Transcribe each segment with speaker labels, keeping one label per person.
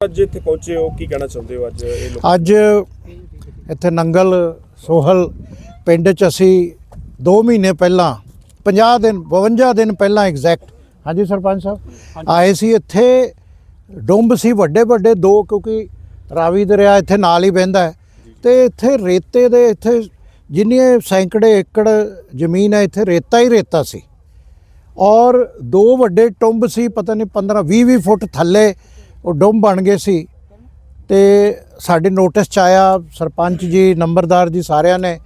Speaker 1: ਅੱਜ ਇੱਥੇ ਪਹੁੰਚੇ ਹੋ ਕੀ ਕਹਿਣਾ ਚਾਹੁੰਦੇ ਹੋ ਅੱਜ ਇਹ ਲੋਕ?
Speaker 2: ਅੱਜ ਇੱਥੇ ਨੰਗਲ ਸੋਹਲ ਪਿੰਡ ਚ ਅਸੀਂ 2 ਮਹੀਨੇ ਪਹਿਲਾਂ 50 ਦਿਨ 52 ਦਿਨ ਪਹਿਲਾਂ ਐਗਜ਼ੈਕਟ ਹਾਂਜੀ ਸਰਪੰਚ ਸਾਹਿਬ? ਆਏ ਸੀ ਇੱਥੇ ਡੁੰਬ ਸੀ ਵੱਡੇ ਵੱਡੇ ਦੋ ਕਿਉਂਕਿ ਰਾਵੀ ਦਰਿਆ ਇੱਥੇ ਨਾਲ ਹੀ ਵਹਿੰਦਾ ਹੈ। ਤੇ ਇੱਥੇ ਰੇਤੇ ਦੇ ਇੱਥੇ ਜਿੰਨੀ ਸੈਂਕੜੇ ਏਕੜ ਜ਼ਮੀਨ ਹੈ ਇੱਥੇ ਰੇਤਾ ਹੀ ਰੇਤਾ ਸੀ। ਔਰ ਦੋ ਵੱਡੇ ਟੁੰਬ ਸੀ ਪਤਾ ਨਹੀਂ 15 20 20 ਫੁੱਟ ਥੱਲੇ ਉਹ ਡੁੰਬ ਬਣ ਗਏ ਸੀ ਤੇ ਸਾਡੇ ਨੋਟਿਸ ਚ ਆਇਆ, ਸਰਪੰਚ ਜੀ, ਨੰਬਰਦਾਰ ਜੀ ਸਾਰਿਆਂ ਨੇ,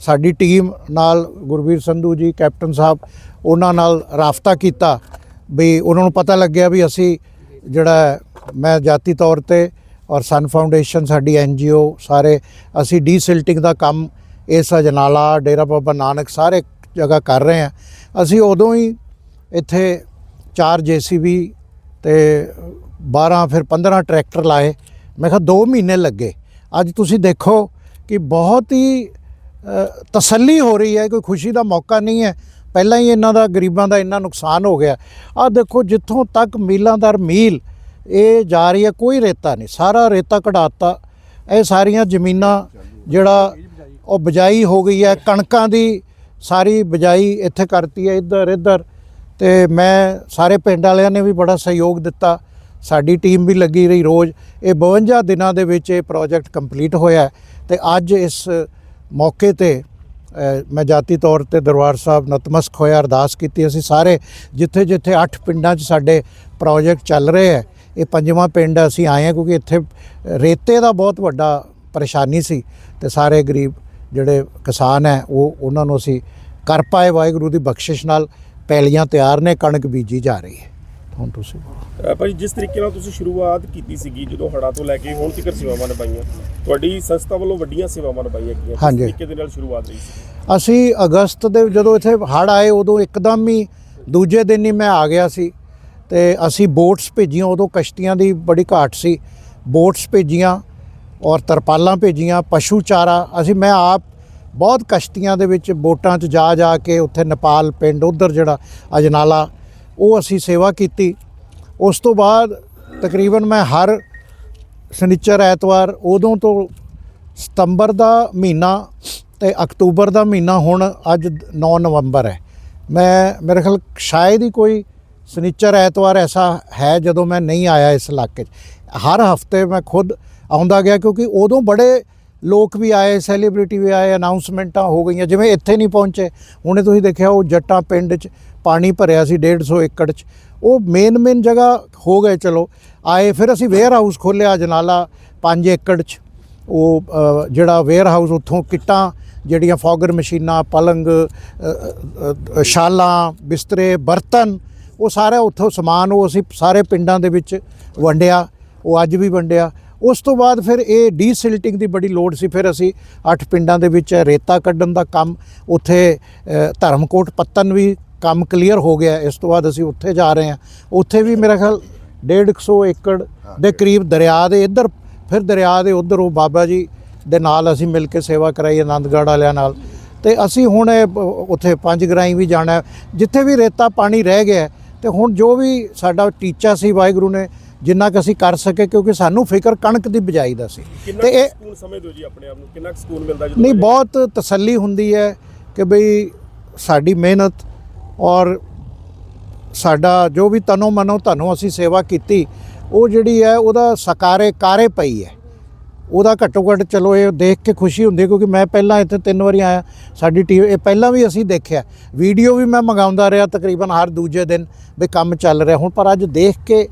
Speaker 2: ਸਾਡੀ ਟੀਮ ਨਾਲ ਗੁਰਵੀਰ ਸੰਧੂ ਜੀ, ਕੈਪਟਨ ਸਾਹਿਬ, ਉਹਨਾਂ ਨਾਲ ਰਾਫਤਾ ਕੀਤਾ ਵੀ ਉਹਨਾਂ ਨੂੰ ਪਤਾ ਲੱਗਿਆ ਵੀ ਅਸੀਂ ਜਿਹੜਾ ਮੈਂ ਜਾਤੀ ਤੌਰ ਤੇ ਔਰ ਸਨ ਫਾਊਂਡੇਸ਼ਨ, ਸਾਡੀ ਐਨਜੀਓ ਸਾਰੇ ਅਸੀਂ ਡੀਸਿਲਟਿੰਗ ਦਾ ਕੰਮ ਇਸ ਅਜਨਾਲਾ, ਡੇਰਾ ਬਾਬਾ ਨਾਨਕ ਸਾਰੇ ਜਗ੍ਹਾ ਕਰ ਰਹੇ ਹਾਂ। ਅਸੀਂ ਉਦੋਂ ਹੀ ਇੱਥੇ ਚਾਰ ਜੀਸੀਬੀ ਤੇ 12 ਫਿਰ 15 ਟਰੈਕਟਰ ਲਾਏ। ਮੈਂ ਕਿਹਾ 2 ਮਹੀਨੇ ਲੱਗੇ। ਅੱਜ ਤੁਸੀਂ ਦੇਖੋ ਕਿ ਬਹੁਤ ਹੀ ਤਸੱਲੀ ਹੋ ਰਹੀ ਹੈ, ਕੋਈ ਖੁਸ਼ੀ ਦਾ ਮੌਕਾ ਨਹੀਂ ਹੈ। ਪਹਿਲਾਂ ਹੀ ਇਹਨਾਂ ਦਾ, ਗਰੀਬਾਂ ਦਾ ਇੰਨਾ ਨੁਕਸਾਨ ਹੋ ਗਿਆ। ਆ ਦੇਖੋ ਜਿੱਥੋਂ ਤੱਕ ਮੀਲਾਂ ਦਰ ਮੀਲ ਇਹ ਜਾ ਰਹੀ ਹੈ, ਕੋਈ ਰੇਤਾ ਨਹੀਂ। ਸਾਰਾ ਰੇਤਾ ਕਢਾਤਾ। ਇਹ ਸਾਰੀਆਂ ਜ਼ਮੀਨਾਂ ਜਿਹੜਾ ਉਹ ਬਜਾਈ ਹੋ ਗਈ ਹੈ। ਕਣਕਾਂ ਦੀ ਸਾਰੀ ਬਜਾਈ ਇੱਥੇ ਕਰਤੀ ਹੈ ਇੱਧਰ ਇੱਧਰ ਤੇ ਮੈਂ ਸਾਰੇ ਪਿੰਡ ਵਾਲਿਆਂ ਨੇ ਵੀ ਬੜਾ ਸਹਿਯੋਗ ਦਿੱਤਾ। ਸਾਡੀ ਟੀਮ ਵੀ ਲੱਗੀ ਰਹੀ ਰੋਜ਼। ਇਹ 52 ਦਿਨਾਂ ਦੇ ਵਿੱਚ ਇਹ ਪ੍ਰੋਜੈਕਟ ਕੰਪਲੀਟ ਹੋਇਆ ਹੈ ਤੇ ਅੱਜ ਇਸ ਮੌਕੇ ਤੇ ਮੈਂ ਜਾਤੀ ਤੌਰ ਤੇ ਦਰਬਾਰ ਸਾਹਿਬ ਨਤਮਸਤਕ ਹੋਇਆ, ਅਰਦਾਸ ਕੀਤੀ। ਅਸੀਂ ਸਾਰੇ ਜਿੱਥੇ ਜਿੱਥੇ 8 ਪਿੰਡਾਂ 'ਚ ਸਾਡੇ ਪ੍ਰੋਜੈਕਟ ਚੱਲ ਰਹੇ ਹੈ, ਇਹ ਪੰਜਵਾਂ ਪਿੰਡ ਅਸੀਂ ਆਏ ਹਾਂ ਕਿਉਂਕਿ ਇੱਥੇ ਰੇਤੇ ਦਾ ਬਹੁਤ ਵੱਡਾ ਪਰੇਸ਼ਾਨੀ ਸੀ ਤੇ ਸਾਰੇ ਗਰੀਬ ਜਿਹੜੇ ਕਿਸਾਨ ਹੈ, ਉਹ ਉਹਨਾਂ ਨੂੰ ਅਸੀਂ ਕਰ ਪਾਏ। ਵਾਹਿਗੁਰੂ ਦੀ ਬਖਸ਼ਿਸ਼ ਨਾਲ ਪੈਲੀਆਂ ਤਿਆਰ ਨੇ, ਕਣਕ ਬੀਜੀ ਜਾ ਰਹੀ ਹੈ। ਹੁਣ ਤੁਸੀਂ।
Speaker 1: ਅ, ਜਿਸ ਤਰੀਕੇ ਨਾਲ ਤੁਸੀਂ ਸ਼ੁਰੂਆਤ ਕੀਤੀ ਸੀਗੀ ਜਦੋਂ ਹੜਾ ਤੋਂ ਲੈ ਕੇ ਹੁਣ ਤੱਕ ਸੇਵਾਵਾਂ ਨਿਭਾਈਆਂ ਤੁਹਾਡੀ ਸੰਸਥਾ ਵੱਲੋਂ ਵੱਡੀਆਂ ਸੇਵਾਵਾਂ ਨਿਭਾਈਆਂ ਗਈਆਂ ਕਿਸ
Speaker 2: ਹਾਂਜੀ।
Speaker 1: ਤਰੀਕੇ ਦੇ ਨਾਲ ਸ਼ੁਰੂਆਤ ਰਹੀ ਸੀ
Speaker 2: ਅਸੀਂ ਅਗਸਤ ਦੇ ਜਦੋਂ ਇੱਥੇ ਹੜ ਆਏ ਉਦੋਂ ਇੱਕਦਮ ਹੀ ਦੂਜੇ ਦਿਨ ਹੀ ਮੈਂ ਆ ਗਿਆ ਸੀ ਤੇ ਅਸੀਂ ਬੋਟਸ ਭੇਜੀਆਂ ਉਦੋਂ ਕਸ਼ਤੀਆਂ ਦੀ ਬੜੀ ਘਾਟ ਸੀ ਬੋਟਸ ਭੇਜੀਆਂ ਔਰ ਤਰਪਾਲਾਂ ਭੇਜੀਆਂ ਪਸ਼ੂ ਚਾਰਾ ਅਸੀਂ ਮੈਂ ਆਪ ਬਹੁਤ ਕਸ਼ਤੀਆਂ ਦੇ ਵਿੱਚ ਬੋਟਾਂ 'ਚ ਜਾ ਜਾ ਕੇ ਉੱਥੇ ਨੇਪਾਲ ਪਿੰਡ ਉਧਰ ਜਿਹੜਾ ਅਜਨਾਲਾ ਉਹ ਅਸੀਂ ਸੇਵਾ ਕੀਤੀ। ਉਸ ਤੋਂ ਬਾਅਦ ਤਕਰੀਬਨ ਮੈਂ ਹਰ ਸ਼ਨੀਚਰ ਐਤਵਾਰ ਉਦੋਂ ਤੋਂ ਸਤੰਬਰ ਦਾ ਮਹੀਨਾ ਤੇ ਅਕਤੂਬਰ ਦਾ ਮਹੀਨਾ ਹੁਣ ਅੱਜ 9 ਨਵੰਬਰ ਹੈ। ਮੈਂ, ਮੇਰੇ ਖਿਆਲ ਸ਼ਾਇਦ ਹੀ ਕੋਈ ਸ਼ਨੀਚਰ ਐਤਵਾਰ ਐਸਾ ਹੈ ਜਦੋਂ ਮੈਂ ਨਹੀਂ ਆਇਆ ਇਸ ਇਲਾਕੇ 'ਚ। ਹਰ ਹਫ਼ਤੇ ਮੈਂ ਖੁਦ ਆਉਂਦਾ ਗਿਆ ਕਿਉਂਕਿ ਉਦੋਂ ਬੜੇ ਲੋਕ ਵੀ ਆਏ ਸੈਲੀਬ੍ਰਿਟੀ ਵੀ ਆਏ ਅਨਾਉਂਸਮੈਂਟਾਂ ਹੋ ਗਈਆਂ, ਜਿਵੇਂ ਇੱਥੇ ਨਹੀਂ ਪਹੁੰਚੇ। ਹੁਣੇ ਤੁਸੀਂ ਦੇਖਿਆ ਉਹ ਜੱਟਾਂ ਪਿੰਡ 'ਚ ਪਾਣੀ ਭਰਿਆ ਸੀ 150 ਏਕੜ 'ਚ। ਉਹ ਮੇਨ ਮੇਨ ਜਗ੍ਹਾ ਹੋ ਗਏ, ਚਲੋ। ਆਏ ਫਿਰ ਅਸੀਂ ਵੇਅਰ ਹਾਊਸ ਖੋਲ੍ਹਿਆ ਜਨਾਲਾ 5 ਏਕੜ 'ਚ। ਉਹ ਜਿਹੜਾ ਵੇਅਰ ਹਾਊਸ ਉੱਥੋਂ ਕਿੱਟਾਂ, ਜਿਹੜੀਆਂ ਫੌਗਰ ਮਸ਼ੀਨਾਂ, ਪਲੰਗ ਸ਼ਾਲਾਂ, ਬਿਸਤਰੇ, ਬਰਤਨ, ਉਹ ਸਾਰਾ ਉੱਥੋਂ ਸਮਾਨ ਉਹ ਅਸੀਂ ਸਾਰੇ ਪਿੰਡਾਂ ਦੇ ਵਿੱਚ ਵੰਡਿਆ। ਉਹ ਅੱਜ ਵੀ ਵੰਡਿਆ। ਉਸ ਤੋਂ ਬਾਅਦ ਫਿਰ ਇਹ ਡੀਸਿਲਟਿੰਗ ਦੀ ਬੜੀ ਲੋੜ ਸੀ। ਫਿਰ ਅਸੀਂ ਅੱਠ ਪਿੰਡਾਂ ਦੇ ਵਿੱਚ ਰੇਤਾ ਕੱਢਣ ਦਾ ਕੰਮ, ਉੱਥੇ ਧਰਮਕੋਟ ਪੱਤਨ ਵੀ ਕੰਮ ਕਲੀਅਰ ਹੋ ਗਿਆ ਇਸ ਤੋਂ ਬਾਅਦ ਅਸੀਂ ਉੱਥੇ ਜਾ ਰਹੇ ਹਾਂ। ਉੱਥੇ ਵੀ ਮੇਰਾ ਖਿਆਲ 150 ਏਕੜ ਦੇ ਕਰੀਬ ਦਰਿਆ ਦੇ ਇੱਧਰ ਫਿਰ ਦਰਿਆ ਦੇ ਉੱਧਰ ਉਹ ਬਾਬਾ ਜੀ ਦੇ ਨਾਲ ਅਸੀਂ ਮਿਲ ਕੇ ਸੇਵਾ ਕਰਾਈ ਆਨੰਦਗੜ੍ਹ ਵਾਲਿਆਂ ਨਾਲ। ਤੇ ਅਸੀਂ ਹੁਣ ਉੱਥੇ ਪੰਜ ਗਰਾਈ ਵੀ ਜਾਣਾ। ਜਿੱਥੇ ਵੀ ਰੇਤਾ ਪਾਣੀ ਰਹਿ ਗਿਆ ਤੇ ਹੁਣ ਜੋ ਵੀ ਸਾਡਾ ਟੀਚਾ ਸੀ ਵਾਹਿਗੁਰੂ ਨੇ ਜਿੰਨਾ ਕੁ ਅਸੀਂ ਕਰ ਸਕੇ ਕਿਉਂਕਿ ਸਾਨੂੰ ਫਿਕਰ ਕਣਕ ਦੀ ਬਿਜਾਈ ਦਾ ਸੀ। ਤੇ ਇਹ
Speaker 1: ਸਕੂਨ ਸਮਝਦੇ ਹੋ ਜੀ ਆਪਣੇ ਆਪ ਨੂੰ? ਕਿੰਨਾ ਕੁ ਸਕੂਨ ਮਿਲਦਾ ਜਦੋਂ
Speaker 2: ਨਹੀਂ ਬਹੁਤ ਤਸੱਲੀ ਹੁੰਦੀ ਹੈ ਕਿ ਬਈ ਸਾਡੀ ਮਿਹਨਤ ਔਰ ਸਾਡਾ ਜੋ ਵੀ ਤਨੋ ਮਨੋ ਧਨੋ ਅਸੀਂ ਸੇਵਾ ਕੀਤੀ, ਉਹ ਜਿਹੜੀ ਹੈ, ਉਹਦਾ ਸਕਾਰੇ ਕਾਰੇ ਪਈ ਹੈ। ਉਹਦਾ ਘੱਟੋ ਘੱਟ ਚਲੋ ਇਹ ਦੇਖ ਕੇ ਖੁਸ਼ੀ ਹੁੰਦੀ ਹੈ, ਕਿਉਂਕਿ ਮੈਂ ਪਹਿਲਾਂ ਇੱਥੇ ਤਿੰਨ ਵਾਰੀ ਆਇਆ, ਸਾਡੀ ਟੀਮ ਇਹ ਪਹਿਲਾਂ ਵੀ ਅਸੀਂ ਦੇਖਿਆ। ਵੀਡੀਓ ਵੀ ਮੈਂ ਮੰਗਾਉਂਦਾ ਰਿਹਾ ਤਕਰੀਬਨ ਹਰ ਦੂਜੇ ਦਿਨ ਵੀ ਕੰਮ ਚੱਲ ਰਿਹਾ। ਹੁਣ ਪਰ ਅੱਜ ਦੇਖ ਕੇ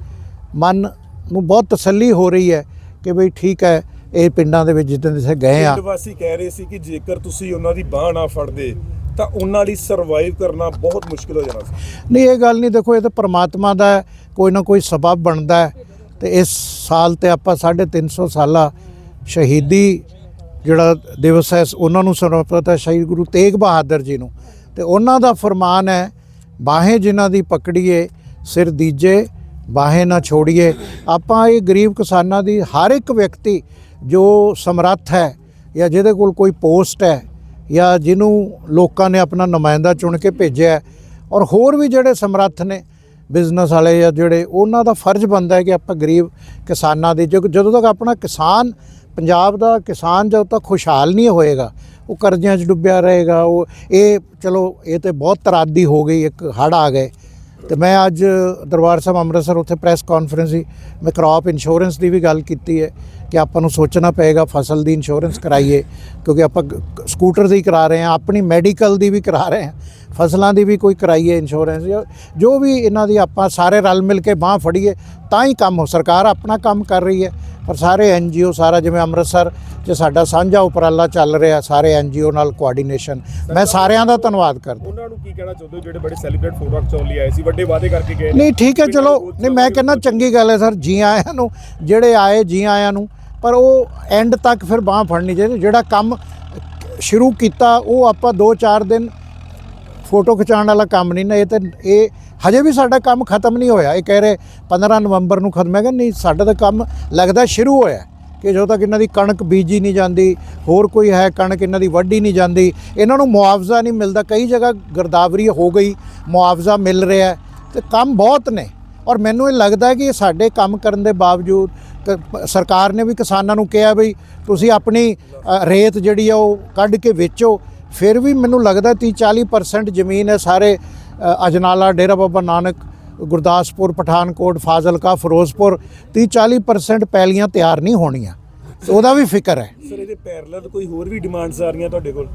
Speaker 2: ਮਨ ਨੂੰ ਬਹੁਤ ਤਸੱਲੀ ਹੋ ਰਹੀ ਹੈ ਕਿ ਬਈ ਠੀਕ ਹੈ, ਇਹ ਪਿੰਡਾਂ ਦੇ ਵਿੱਚ ਜਿੱਦਾਂ ਜਿੱਥੇ ਗਏ ਆ।
Speaker 3: ਪਿੰਡ ਵਾਸੀ ਕਹਿ ਰਹੇ ਸੀ ਕਿ ਜੇਕਰ ਤੁਸੀਂ ਉਹਨਾਂ ਦੀ ਬਾਹ ਨਾ ਫੜਦੇ ਤਾਂ ਉਹਨਾਂ ਲਈ ਸਰਵਾਈਵ ਕਰਨਾ ਬਹੁਤ ਮੁਸ਼ਕਿਲ ਹੋ ਜਾਣਾ ਸੀ।
Speaker 2: ਨਹੀਂ, ਇਹ ਗੱਲ ਨਹੀਂ, ਦੇਖੋ, ਇਹ ਤਾਂ ਪ੍ਰਮਾਤਮਾ ਦਾ ਕੋਈ ਨਾ ਕੋਈ ਸਬਬ ਬਣਦਾ ਹੈ। ਤੇ ਇਸ ਸਾਲ ਤੇ ਆਪਾਂ 350 ਸਾਲਾ ਸ਼ਹੀਦੀ ਜਿਹੜਾ ਦਿਵਸ ਹੈ, ਉਹਨਾਂ ਨੂੰ ਸਮਰਪਿਤ ਹੈ ਸ਼ਹੀਦ ਗੁਰੂ ਤੇਗ ਬਹਾਦਰ ਜੀ ਨੂੰ। ਤੇ ਉਹਨਾਂ ਦਾ ਫਰਮਾਨ ਹੈ, ਬਾਹੇ ਜਿਨ੍ਹਾਂ ਦੀ ਪਕੜੀਏ, ਸਿਰ ਦੀਜੇ, ਬਾਹੇ ਨਾ ਛੋੜੀਏ। ਆਪਾਂ ਇਹ ਗਰੀਬ ਕਿਸਾਨਾਂ ਦੀ ਹਰ ਇੱਕ ਵਿਅਕਤੀ ਜੋ ਸਮਰੱਥ ਹੈ ਜਾਂ ਜਿਹਦੇ ਕੋਲ ਕੋਈ ਪੋਸਟ ਹੈ ਜਾਂ ਜਿਹਨੂੰ ਲੋਕਾਂ ਨੇ ਆਪਣਾ ਨੁਮਾਇੰਦਾ ਚੁਣ ਕੇ ਭੇਜਿਆ ਔਰ ਹੋਰ ਵੀ ਜਿਹੜੇ ਸਮਰੱਥ ਨੇ ਬਿਜ਼ਨਸ ਵਾਲੇ ਜਾਂ ਜਿਹੜੇ, ਉਹਨਾਂ ਦਾ ਫਰਜ਼ ਬਣਦਾ ਹੈ ਕਿ ਆਪਾਂ ਗਰੀਬ ਕਿਸਾਨਾਂ ਦੀ ਜੋ- ਜਦੋਂ ਤੱਕ ਆਪਣਾ ਕਿਸਾਨ, ਪੰਜਾਬ ਦਾ ਕਿਸਾਨ ਜਦੋਂ ਤੱਕ ਖੁਸ਼ਹਾਲ ਨਹੀਂ ਹੋਏਗਾ, ਉਹ ਕਰਜ਼ਿਆਂ 'ਚ ਡੁੱਬਿਆ ਰਹੇਗਾ, ਉਹ ਇਹ ਚਲੋ, ਇਹ ਤੇ ਬਹੁਤ ਤਰਾਦੀ ਹੋ ਗਈ, ਇੱਕ ਹੜ੍ਹ ਆ ਗਏ। ਤੇ ਮੈਂ ਅੱਜ ਦਰਬਾਰ ਸਾਹਿਬ ਅੰਮ੍ਰਿਤਸਰ ਉੱਥੇ ਪ੍ਰੈਸ ਕਾਨਫਰੰਸ ਸੀ। ਮੈਂ ਕ੍ਰੌਪ ਇੰਸ਼ੋਰੈਂਸ ਦੀ ਵੀ ਗੱਲ ਕੀਤੀ ਹੈ ਕਿ ਆਪਾਂ ਨੂੰ ਸੋਚਣਾ ਪਏਗਾ ਫਸਲ ਦੀ ਇੰਸ਼ੋਰੈਂਸ ਕਰਾਈਏ, ਕਿਉਂਕਿ ਆਪਾਂ ਸਕੂਟਰ ਦੀ ਕਰਾ ਰਹੇ ਹਾਂ, ਆਪਣੀ ਮੈਡੀਕਲ ਦੀ ਵੀ ਕਰਾ ਰਹੇ ਹਾਂ। ਫਸਲਾਂ ਦੀ ਵੀ ਕੋਈ ਕਰਾਈਏ ਇੰਸ਼ੋਰੈਂਸ ਜਾਂ ਵੀ ਇਹਨਾਂ ਦੀ ਆਪਾਂ ਸਾਰੇ ਰਲ ਮਿਲ ਕੇ ਬਾਹ ਫੜੀਏ ਤਾਂ ਹੀ ਕੰਮ ਹੋ ਸਰਕਾਰ ਆਪਣਾ ਕੰਮ ਕਰ ਰਹੀ ਹੈ ਪਰ ਸਾਰੇ ਐਨਜੀਓ ਸਾਰਾ ਜਿਵੇਂ ਅੰਮ੍ਰਿਤਸਰ 'ਚ ਸਾਡਾ ਸਾਂਝਾ ਉਪਰਾਲਾ ਚੱਲ ਰਿਹਾ ਸਾਰੇ ਐਨਜੀਓ ਨਾਲ ਕੋਆਰਡੀਨੇਸ਼ਨ ਮੈਂ ਸਾਰਿਆਂ ਦਾ ਧੰਨਵਾਦ ਕਰਦਾ
Speaker 1: ਉਹਨਾਂ ਨੂੰ ਕੀ ਕਹਿਣਾ ਚਾਹੁੰਦੇ ਜਿਹੜੇ ਬੜੇ ਸੈਲੀਬ੍ਰੇਟ ਫੋਟੋ ਖਿਚਾਉਣ ਲਈ ਆਏ ਸੀ ਵੱਡੇ ਵਾਅਦੇ ਕਰਕੇ ਗਏ?
Speaker 2: ਨਹੀਂ ਠੀਕ ਹੈ ਚਲੋ ਨਹੀਂ ਮੈਂ ਕਹਿੰਦਾ ਚੰਗੀ ਗੱਲ ਹੈ ਸਰ ਜੀ ਆਇਆਂ ਨੂੰ ਜਿਹੜੇ ਆਏ ਜੀ ਆਇਆਂ ਨੂੰ ਪਰ ਉਹ ਐਂਡ ਤੱਕ ਫਿਰ ਬਾਹ ਫੜਨੀ ਚਾਹੀਦੀ ਜਿਹੜਾ ਕੰਮ ਸ਼ੁਰੂ ਕੀਤਾ ਉਹ ਆਪਾਂ 2-4 ਦਿਨ ਫੋਟੋ ਖਿਚਾਉਣ ਵਾਲਾ ਕੰਮ ਨਹੀਂ ਨਾ, ਇਹ ਤੇ ਇਹ ਹਜੇ ਵੀ ਸਾਡਾ ਕੰਮ ਖਤਮ ਨਹੀਂ ਹੋਇਆ। ਇਹ ਕਹਿ ਰਹੇ 15 ਨਵੰਬਰ ਨੂੰ ਖਤਮ। ਹੈਗਾ ਨਹੀਂ, ਸਾਡਾ ਤਾਂ ਕੰਮ ਲੱਗਦਾ ਸ਼ੁਰੂ ਹੋਇਆ ਕਿ ਜਦੋਂ ਤੱਕ ਇਹਨਾਂ ਦੀ ਕਣਕ ਬੀਜੀ ਨਹੀਂ ਜਾਂਦੀ, ਹੋਰ ਕੋਈ ਹੈ ਕਣਕ ਇਹਨਾਂ ਦੀ ਵੱਢੀ ਨਹੀਂ ਜਾਂਦੀ, ਇਹਨਾਂ ਨੂੰ ਮੁਆਵਜ਼ਾ ਨਹੀਂ ਮਿਲਦਾ। ਕਈ ਜਗ੍ਹਾ ਗਰਦਾਵਰੀ ਹੋ ਗਈ, ਮੁਆਵਜ਼ਾ ਮਿਲ ਰਿਹਾ ਹੈ ਤੇ ਕੰਮ ਬਹੁਤ ਨੇ। ਔਰ ਮੈਨੂੰ ਇਹ ਲੱਗਦਾ ਕਿ ਸਾਡੇ ਕੰਮ ਕਰਨ ਦੇ ਬਾਵਜੂਦ ਕ- ਸਰਕਾਰ ਨੇ ਵੀ ਕਿਸਾਨਾਂ ਨੂੰ ਕਿਹਾ ਬਈ ਤੁਸੀਂ ਆਪਣੀ ਰੇਤ ਜਿਹੜੀ ਆ ਉਹ ਕੱਢ ਕੇ ਵੇਚੋ। ਫਿਰ ਵੀ ਮੈਨੂੰ ਲੱਗਦਾ 30 40% ਜ਼ਮੀਨ ਹੈ ਸਾਰੇ ਅਜਨਾਲਾ ਡੇਰਾ ਬਾਬਾ ਨਾਨਕ ਗੁਰਦਾਸਪੁਰ ਪਠਾਨਕੋਟ ਫਾਜ਼ਿਲਕਾ ਫਿਰੋਜ਼ਪੁਰ 30 40% ਪੈਲੀਆਂ ਤਿਆਰ ਨਹੀਂ ਹੋਣੀਆਂ। ਤੇ ਉਹਦਾ ਵੀ ਫਿਕਰ ਹੈ।
Speaker 3: ਸਰ ਇਹਦੇ ਪੈਰਲਲ ਕੋਈ ਹੋਰ ਵੀ ਡਿਮਾਂਡਸ ਆ ਰਹੀਆਂ ਤੁਹਾਡੇ ਕੋਲ?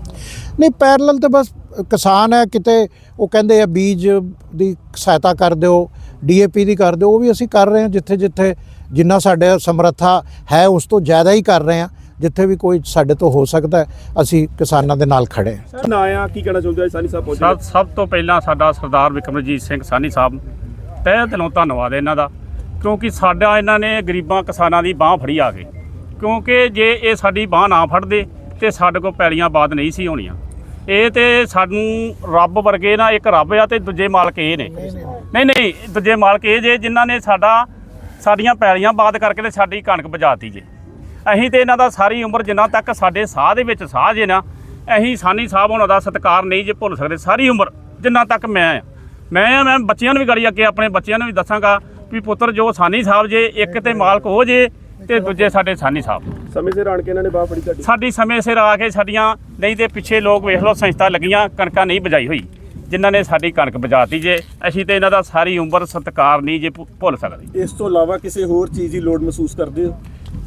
Speaker 2: ਨਹੀਂ ਪੈਰਲਲ ਤੇ ਬਸ ਕਿਸਾਨ ਹੈ ਕਿਤੇ ਉਹ ਕਹਿੰਦੇ ਆ ਬੀਜ ਦੀ ਸਹਾਇਤਾ ਕਰ ਦਿਓ ਡੀਏਪੀ ਦੀ ਕਰ ਦਿਓ ਉਹ ਵੀ ਅਸੀਂ ਕਰ ਰਹੇ ਹਾਂ ਜਿੱਥੇ ਜਿੱਥੇ ਜਿੰਨਾ ਸਾਡੇ ਸਮਰੱਥਾ ਹੈ ਉਸ ਤੋਂ ਜ਼ਿਆਦਾ ਹੀ ਕਰ ਰਹੇ ਹਾਂ। ਜਿੱਥੇ ਵੀ ਕੋਈ ਸਾਡੇ ਤੋਂ ਹੋ ਸਕਦਾ ਹੈ ਅਸੀਂ ਕਿਸਾਨਾਂ ਦੇ ਨਾਲ ਖੜੇ ਹਾਂ।
Speaker 1: ਨਾ ਆ ਕੀ ਕਹਿਣਾ ਚਾਹੁੰਦੇ ਹੋ? ਸਾਨੀ ਸਾਹਿਬ ਪਹੁੰਚੇ
Speaker 4: ਸਭ ਸਭ ਤੋਂ ਪਹਿਲਾਂ ਸਾਡਾ ਸਰਦਾਰ ਵਿਕਰਮਜੀਤ ਸਿੰਘ ਸਾਨੀ ਸਾਹਿਬ ਤਹਿ ਦਿਲੋਂ ਧੰਨਵਾਦ ਹੈ ਇਹਨਾਂ ਦਾ ਕਿਉਂਕਿ ਸਾਡਾ ਇਹਨਾਂ ਨੇ ਗਰੀਬਾਂ ਕਿਸਾਨਾਂ ਦੀ ਬਾਹ ਫੜੀ ਆ ਗਏ ਕਿਉਂਕਿ ਜੇ ਇਹ ਸਾਡੀ ਬਾਹ ਨਾ ਫੜਦੇ ਤੇ ਸਾਡੇ ਕੋਲ ਪੈਲੀਆਂ ਬਾਦ ਨਹੀਂ ਸੀ ਹੋਣੀਆਂ। ਇਹ ਤੇ ਸਾਨੂੰ ਰੱਬ ਵਰਗੇ ਨਾ ਇੱਕ ਰੱਬ ਆ ਤੇ ਦੂਜੇ ਮਾਲਕ ਇਹ ਨੇ। ਨਹੀਂ ਨਹੀਂ ਦੂਜੇ ਮਾਲਕ ਇਹ ਜੇ ਜਿਨ੍ਹਾਂ ਨੇ ਸਾਡਾ ਸਾਡੀਆਂ ਪੈਲੀਆਂ ਬਾਦ ਕਰਕੇ ਤੇ ਸਾਡੀ ਕਣਕ ਬਚਾਤੀ ਜੇ। ਅਸੀਂ ਤੇ ਇਹਨਾਂ ਦਾ ਸਾਰੀ ਉਮਰ ਜਿੰਨਾ ਤੱਕ ਸਾਡੇ ਸਾਹ ਦੇ ਵਿੱਚ ਸਾਹ ਜੇ ਨਾ ਅਸੀਂ ਸਾਨੀ ਸਾਹਿਬ ਉਹਨਾਂ ਦਾ ਸਤਿਕਾਰ ਨਹੀਂ ਜੇ ਭੁੱਲ ਸਕਦੇ ਸਾਰੀ ਉਮਰ ਜਿੰਨਾ ਤੱਕ ਮੈਂ ਆ। ਮੈਂ ਆ ਮੈਂ ਬੱਚਿਆਂ ਨੂੰ ਵੀ ਗੜੀ ਅੱਗੇ ਆਪਣੇ ਬੱਚਿਆਂ ਨੂੰ ਵੀ ਦੱਸਾਂਗਾ ਵੀ ਪੁੱਤਰ ਜੋ ਸਾਨੀ ਸਾਹਿਬ ਜੇ ਇੱਕ ਤੇ ਮਾਲਕ ਹੋ ਜੇ ਤੇ ਦੂਜੇ ਸਾਡੇ ਸਾਨੀ ਸਾਹਿਬ।
Speaker 1: ਸਮੇਂ ਸਿਰ ਆਣ ਕੇ ਇਹਨਾਂ ਨੇ ਬਾਹ ਫੜੀ ਤੁਹਾਡੀ?
Speaker 4: ਸਾਡੀ ਸਮੇਂ ਸਿਰ ਆ ਕੇ ਸਾਡੀਆਂ ਨਹੀਂ ਤੇ ਪਿੱਛੇ ਲੋਕ ਵੇਖ ਲਓ ਸੰਸਥਾ ਲੱਗੀਆਂ ਕਣਕਾਂ ਨਹੀਂ ਬਜਾਈ ਹੋਈ ਜਿਨ੍ਹਾਂ ਨੇ ਸਾਡੀ ਕਣਕ ਬਚਾਤੀ ਜੇ ਅਸੀਂ ਤੇ ਇਹਨਾਂ ਦਾ ਸਾਰੀ ਉਮਰ ਸਤਿਕਾਰ ਨਹੀਂ ਜੇ ਭੁੱਲ ਸਕਦੇ।
Speaker 1: ਇਸ ਤੋਂ ਇਲਾਵਾ ਕਿਸੇ ਹੋਰ ਚੀਜ਼ ਦੀ ਲੋੜ ਮਹਿਸੂਸ ਕਰਦੇ ਹੋ?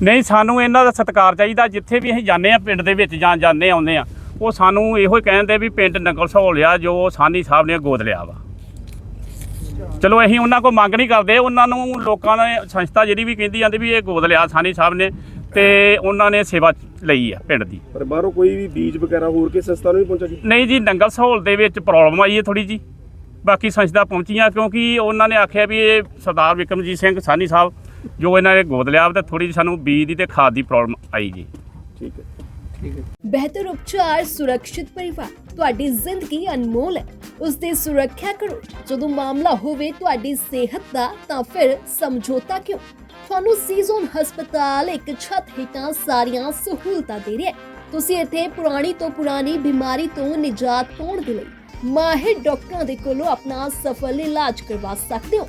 Speaker 4: ਨਹੀਂ ਸਾਨੂੰ ਇਹਨਾਂ ਦਾ ਸਤਿਕਾਰ ਚਾਹੀਦਾ ਜਿੱਥੇ ਵੀ ਅਸੀਂ ਜਾਂਦੇ ਆ ਪਿੰਡ ਦੇ ਵਿੱਚ ਜਾਂ ਜਾਂਦੇ ਆਉਂਦੇ ਆ ਉਹ ਸਾਨੂੰ ਇਹੋ ਹੀ ਕਹਿੰਦੇ ਵੀ ਪਿੰਡ ਨੰਗਲ ਸਹੌਲ ਆ ਜੋ ਸਾਨੀ ਸਾਹਿਬ ਨੇ ਗੋਦ ਲਿਆ ਵਾ। ਚਲੋ ਅਸੀਂ ਉਹਨਾਂ ਕੋ ਮੰਗ ਨਹੀਂ ਕਰਦੇ ਉਹਨਾਂ ਨੂੰ ਲੋਕਾਂ ਨੇ ਸੰਸਥਾ ਜਿਹੜੀ ਵੀ ਕਹਿੰਦੀ ਜਾਂਦੀ ਵੀ ਇਹ ਗੋਦ ਲਿਆ ਸਾਨੀ ਸਾਹਿਬ ਨੇ ਤੇ ਉਹਨਾਂ ਨੇ ਸੇਵਾ ਲਈ ਆ ਪਿੰਡ ਦੀ।
Speaker 1: ਪਰ ਬਾਹਰੋਂ ਕੋਈ ਵੀ ਬੀਜ ਵਗੈਰਾ ਹੋਰ ਕੇ ਸੰਸਥਾ ਨੂੰ ਨਹੀਂ ਪਹੁੰਚਾ ਜੀ?
Speaker 4: ਨਹੀਂ ਜੀ ਨੰਗਲ ਸਹੌਲ ਦੇ ਵਿੱਚ ਪ੍ਰੋਬਲਮ ਆਈ ਹੈ ਥੋੜੀ ਜੀ ਬਾਕੀ ਸੰਸਥਾ ਪਹੁੰਚੀਆਂ ਕਿਉਂਕਿ ਉਹਨਾਂ ਨੇ ਆਖਿਆ ਵੀ ਇਹ ਸਰਦਾਰ ਵਿਕਰਮਜੀਤ ਸਿੰਘ ਸਾਨੀ ਸਾਹਿਬ ਜੋ ਇਹਨਾਂ ਨੇ ਗੋਦ ਲਿਆ ਤੇ ਥੋੜੀ ਸਾਨੂੰ ਬੀਜ ਦੀ ਤੇ ਖਾਦ ਦੀ ਪ੍ਰੋਬਲਮ ਆਈ ਜੀ
Speaker 1: ਠੀਕ ਹੈ।
Speaker 5: ਬਿਹਤਰ ਉਪਚਾਰ ਸੁਰੱਖਿਅਤ ਪਰਿਵਾਰ ਤੁਹਾਡੀ ਜ਼ਿੰਦਗੀ ਅਨਮੋਲ ਹੈ। ਉਸ ਦੀ ਸੁਰੱਖਿਆ ਕਰੋ। ਜਦੋਂ ਮਾਮਲਾ ਹੋਵੇ ਤੁਹਾਡੀ ਸਿਹਤ ਦਾ ਤਾਂ ਫਿਰ ਸਮਝੌਤਾ ਕਿਉਂ? ਤੁਹਾਨੂੰ ਸੀਜ਼ਨ ਹਸਪਤਾਲ ਇੱਕ ਛੱਤ ਹੇਠਾਂ ਸਾਰੀਆਂ ਸਹੂਲਤਾਂ ਦੇ ਰਿਹਾ ਹੈ। ਤੁਸੀਂ ਇੱਥੇ ਪੁਰਾਣੀ ਤੋਂ ਪੁਰਾਣੀ ਬਿਮਾਰੀ ਤੋਂ ਨਿਜਾਤ ਪਾਉਣ ਦੇ ਲਈ ਮਾਹਿਰ ਡਾਕਟਰਾਂ ਦੇ ਕੋਲੋਂ ਆਪਣਾ ਸਫਲ ਇਲਾਜ ਕਰਵਾ ਸਕਦੇ ਹੋ।